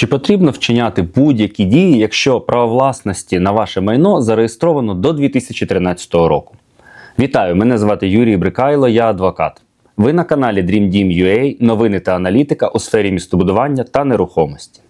Чи потрібно вчиняти будь-які дії, якщо право власності на ваше майно зареєстровано до 2013 року? Вітаю! Мене звати Юрій Брикайло, я адвокат. Ви на каналі Dream Team UA, новини та аналітика у сфері містобудування та нерухомості.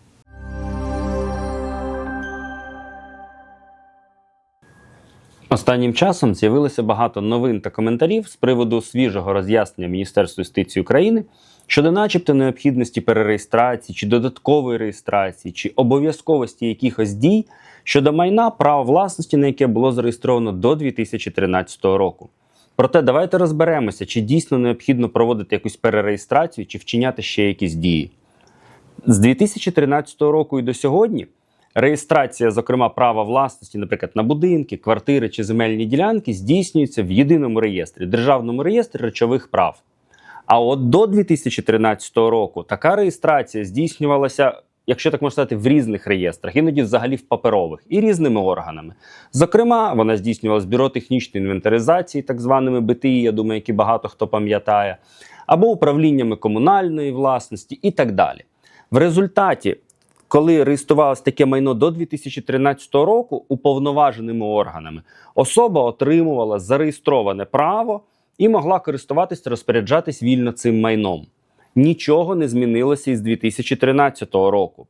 Останнім часом з'явилося багато новин та коментарів з приводу свіжого роз'яснення Міністерства юстиції України щодо, начебто, необхідності перереєстрації чи додаткової реєстрації, чи обов'язковості якихось дій щодо майна права власності, на яке було зареєстровано до 2013 року. Проте давайте розберемося, чи дійсно необхідно проводити якусь перереєстрацію, чи вчиняти ще якісь дії. З 2013 року і до сьогодні реєстрація, зокрема, права власності, наприклад, на будинки, квартири чи земельні ділянки, здійснюється в єдиному реєстрі державному реєстрі речових прав. А от до 2013 року така реєстрація здійснювалася, якщо так можна сказати, в різних реєстрах, іноді взагалі в паперових і різними органами. Зокрема, вона здійснювалась бюро технічної інвентаризації, так званими БТІ, я думаю, які багато хто пам'ятає, або управліннями комунальної власності і так далі. В результаті, коли реєструвалось таке майно до 2013 року уповноваженими органами, особа отримувала зареєстроване право і могла користуватись розпоряджатись вільно цим майном. Нічого не змінилося із 2013 року.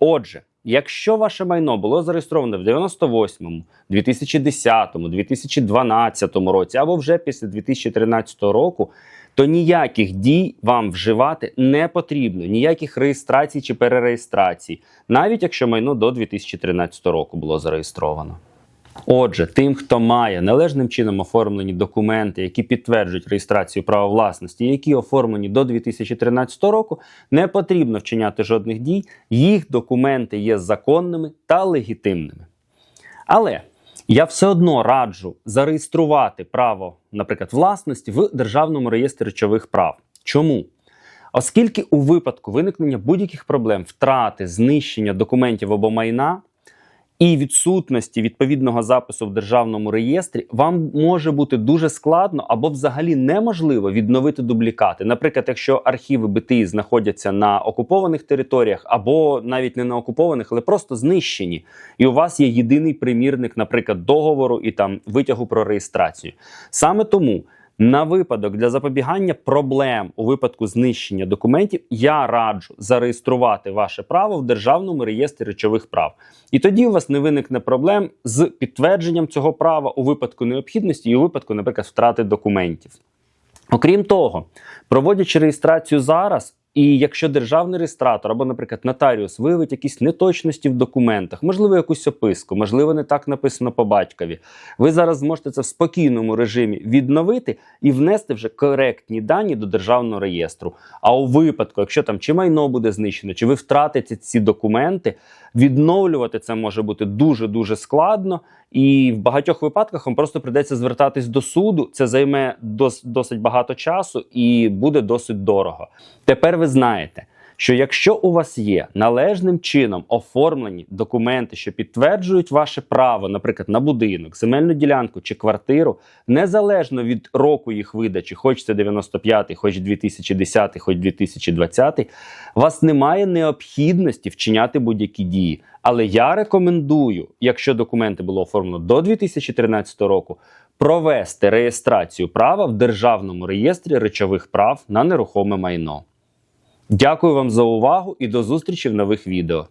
Отже, якщо ваше майно було зареєстроване в 98-му, 2010-му, 2012 році або вже після 2013 року, то ніяких дій вам вживати не потрібно, ніяких реєстрацій чи перереєстрацій, навіть якщо майно до 2013 року було зареєстровано. Отже, тим, хто має належним чином оформлені документи, які підтверджують реєстрацію права власності, які оформлені до 2013 року, не потрібно вчиняти жодних дій. Їх документи є законними та легітимними. Але я все одно раджу зареєструвати право, наприклад, власності в Державному реєстрі речових прав. Чому? Оскільки у випадку виникнення будь-яких проблем, втрати, знищення документів або майна і відсутності відповідного запису в державному реєстрі, вам може бути дуже складно або взагалі неможливо відновити дублікати. Наприклад, якщо архіви БТІ знаходяться на окупованих територіях, або навіть не на окупованих, але просто знищені, і у вас є єдиний примірник, наприклад, договору і там витягу про реєстрацію. Саме тому. На випадок для запобігання проблем у випадку знищення документів я раджу зареєструвати ваше право в державному реєстрі речових прав. І тоді у вас не виникне проблем з підтвердженням цього права у випадку необхідності і у випадку, наприклад, втрати документів. Окрім того, проводячи реєстрацію зараз, і якщо державний реєстратор або, наприклад, нотаріус виявить якісь неточності в документах, можливо, якусь описку, можливо, не так написано по батькові, ви зараз зможете це в спокійному режимі відновити і внести вже коректні дані до державного реєстру. А у випадку, якщо там чи майно буде знищено, чи ви втратите ці документи, відновлювати це може бути дуже дуже складно, і в багатьох випадках вам просто придеться звертатись до суду. Це займе дос, досить багато часу і буде досить дорого. Тепер ви знаєте. Що якщо у вас є належним чином оформлені документи, що підтверджують ваше право, наприклад, на будинок, земельну ділянку чи квартиру, незалежно від року їх видачі, хоч це 95-й, хоч 2010, хоч 2020, у вас немає необхідності вчиняти будь-які дії. Але я рекомендую, якщо документи було оформлено до 2013 року, провести реєстрацію права в державному реєстрі речових прав на нерухоме майно. Дякую вам за увагу і до зустрічі в нових відео.